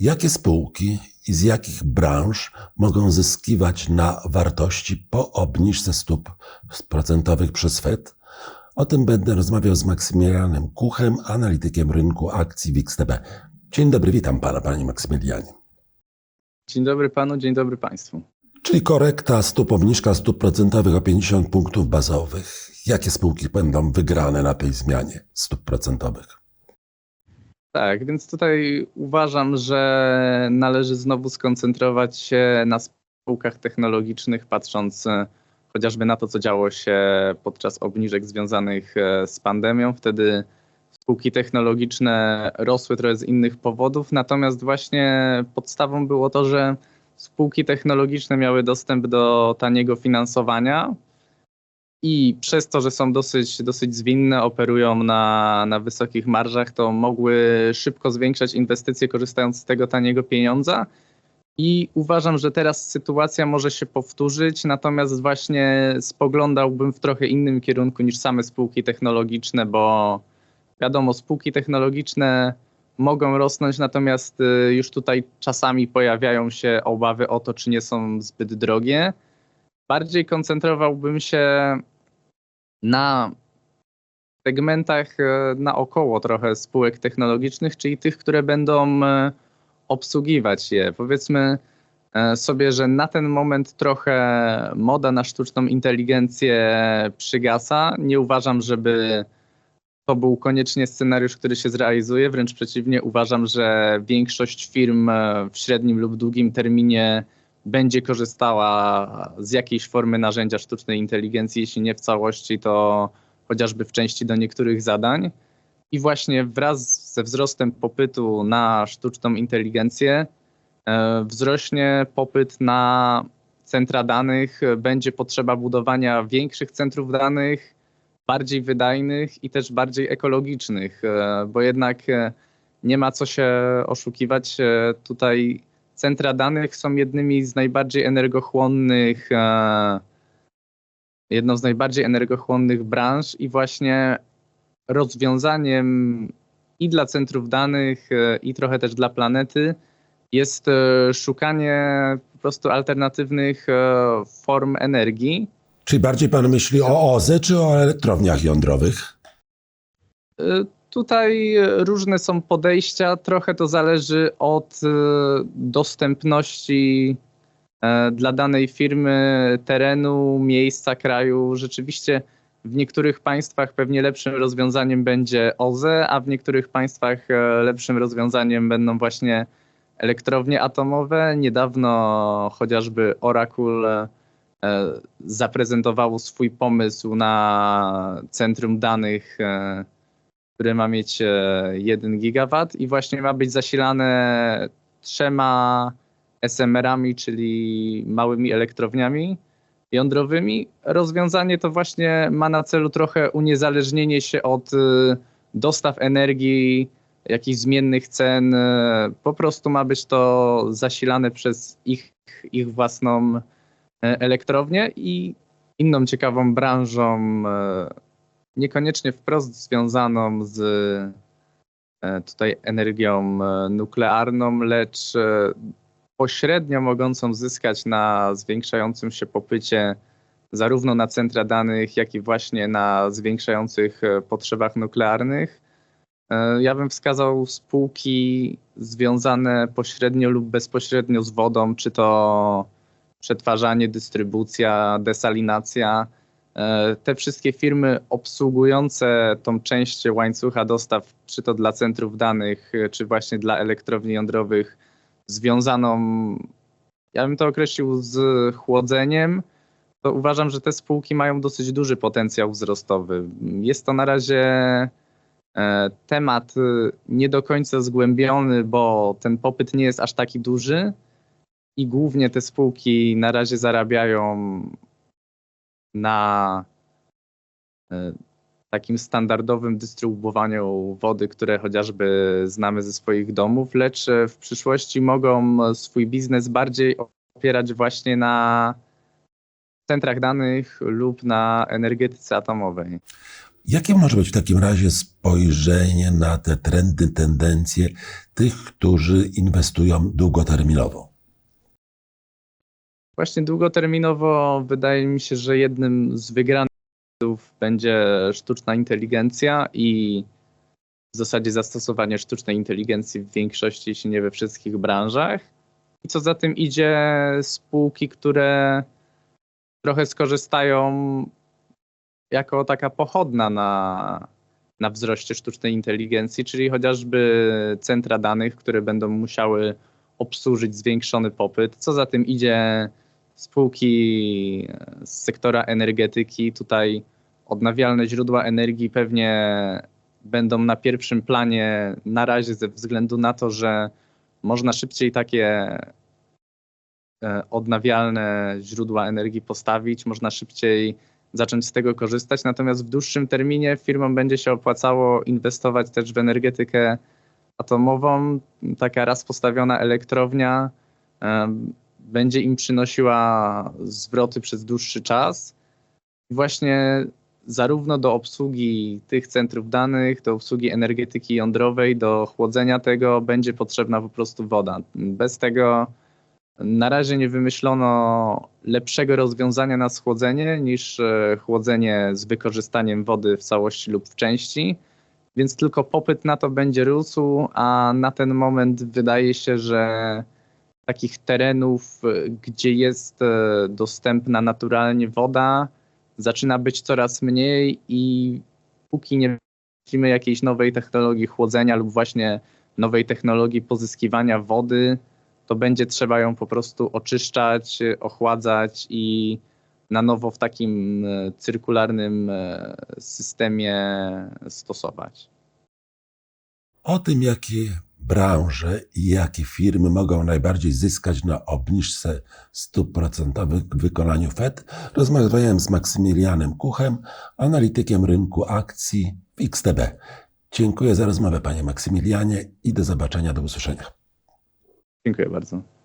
Jakie spółki i z jakich branż mogą zyskiwać na wartości po obniżce stóp procentowych przez Fed? O tym będę rozmawiał z Maksymilianem Kuchem, analitykiem rynku akcji WIXTB. Dzień dobry, witam pana, panie Maksymilianie. Dzień dobry panu, dzień dobry państwu. Czyli korekta stóp, obniżka stóp procentowych o 50 punktów bazowych. Jakie spółki będą wygrane na tej zmianie stóp procentowych? Tak, więc tutaj uważam, że należy znowu skoncentrować się na spółkach technologicznych, patrząc e, chociażby na to, co działo się podczas obniżek związanych e, z pandemią. Wtedy spółki technologiczne rosły trochę z innych powodów, natomiast właśnie podstawą było to, że spółki technologiczne miały dostęp do taniego finansowania, i przez to, że są dosyć, dosyć zwinne, operują na, na wysokich marżach, to mogły szybko zwiększać inwestycje, korzystając z tego taniego pieniądza. I uważam, że teraz sytuacja może się powtórzyć, natomiast właśnie spoglądałbym w trochę innym kierunku niż same spółki technologiczne, bo wiadomo, spółki technologiczne mogą rosnąć, natomiast y, już tutaj czasami pojawiają się obawy o to, czy nie są zbyt drogie. Bardziej koncentrowałbym się na segmentach e, naokoło trochę spółek technologicznych, czyli tych, które będą e, obsługiwać je. Powiedzmy e, sobie, że na ten moment trochę moda na sztuczną inteligencję przygasa. Nie uważam, żeby to był koniecznie scenariusz, który się zrealizuje. Wręcz przeciwnie, uważam, że większość firm w średnim lub długim terminie będzie korzystała z jakiejś formy narzędzia sztucznej inteligencji, jeśli nie w całości, to chociażby w części do niektórych zadań. I właśnie wraz ze wzrostem popytu na sztuczną inteligencję e, wzrośnie popyt na centra danych, będzie potrzeba budowania większych centrów danych, bardziej wydajnych i też bardziej ekologicznych, e, bo jednak e, nie ma co się oszukiwać. Tutaj centra danych są jednymi z najbardziej energochłonnych, e, jedną z najbardziej energochłonnych branż i właśnie rozwiązaniem i dla centrów danych, e, i trochę też dla planety jest e, szukanie po prostu alternatywnych form energii. Czyli bardziej pan myśli o OZE czy o elektrowniach jądrowych? Tutaj różne są podejścia, trochę to zależy od e, dostępności e, dla danej firmy terenu, miejsca, kraju. Rzeczywiście w niektórych państwach pewnie lepszym rozwiązaniem będzie OZE, a w niektórych państwach e, lepszym rozwiązaniem będą właśnie elektrownie atomowe. Niedawno chociażby Oracle zaprezentowało swój pomysł na centrum danych które ma mieć 1 e, gigawatt i właśnie ma być zasilane trzema SMR-ami, czyli małymi elektrowniami jądrowymi. Rozwiązanie to właśnie ma na celu trochę uniezależnienie się od e, dostaw energii, jakichś zmiennych cen. E, po prostu ma być to zasilane przez ich, ich własną elektrownię i inną ciekawą branżą niekoniecznie wprost związaną z e, tutaj energią e, nuklearną, lecz e, pośrednio mogącą zyskać na zwiększającym się popycie zarówno na centra danych, jak i właśnie na zwiększających potrzebach nuklearnych. Ja bym wskazał spółki związane pośrednio lub bezpośrednio z wodą, czy to przetwarzanie, dystrybucja, desalinacja te wszystkie firmy obsługujące tą część łańcucha dostaw, czy to dla centrów danych, e, czy właśnie dla elektrowni jądrowych, związaną, ja bym to określił z chłodzeniem, to uważam, że te spółki mają dosyć duży potencjał wzrostowy. Jest to na razie e, temat nie do końca zgłębiony, bo ten popyt nie jest aż taki duży i głównie te spółki na razie zarabiają na e, takim standardowym dystrybuowaniu wody, które chociażby znamy ze swoich domów, lecz e, w przyszłości mogą swój biznes bardziej opierać właśnie na centrach danych lub na energetyce atomowej. Jakie może być w takim razie spojrzenie na te trendy, tendencje tych, którzy inwestują długoterminowo? Właśnie długoterminowo wydaje mi się, że jednym z wygranych będzie sztuczna inteligencja i w zasadzie zastosowanie sztucznej inteligencji w większości, jeśli nie we wszystkich branżach. I co za tym idzie, spółki, które trochę skorzystają jako taka pochodna na, na wzroście sztucznej inteligencji, czyli chociażby centra danych, które będą musiały obsłużyć zwiększony popyt. Co za tym idzie, spółki z sektora energetyki, tutaj odnawialne źródła energii pewnie będą na pierwszym planie na razie ze względu na to, że można szybciej takie e, odnawialne źródła energii postawić, można szybciej zacząć z tego korzystać, natomiast w dłuższym terminie firmom będzie się opłacało inwestować też w energetykę atomową. Taka raz postawiona elektrownia będzie im przynosiła zwroty przez dłuższy czas. I właśnie zarówno do obsługi tych centrów danych, do obsługi energetyki jądrowej, do chłodzenia tego będzie potrzebna po prostu woda. Bez tego na razie nie wymyślono lepszego rozwiązania na schłodzenie niż e, chłodzenie z wykorzystaniem wody w całości lub w części, więc tylko popyt na to będzie rósł, a na ten moment wydaje się, że takich terenów, e, gdzie jest e, dostępna naturalnie woda, zaczyna być coraz mniej i póki nie wymyślimy jakiejś nowej technologii chłodzenia lub właśnie nowej technologii pozyskiwania wody, to będzie trzeba ją po prostu oczyszczać, e, ochładzać i na nowo w takim cyrkularnym systemie stosować. O tym, jakie branże i jakie firmy mogą najbardziej zyskać na obniżce stóp procentowych w wykonaniu FED, rozmawiałem z Maksymilianem Kuchem, analitykiem rynku akcji w XTB. Dziękuję za rozmowę, panie Maksymilianie, i do zobaczenia, do usłyszenia. Dziękuję bardzo.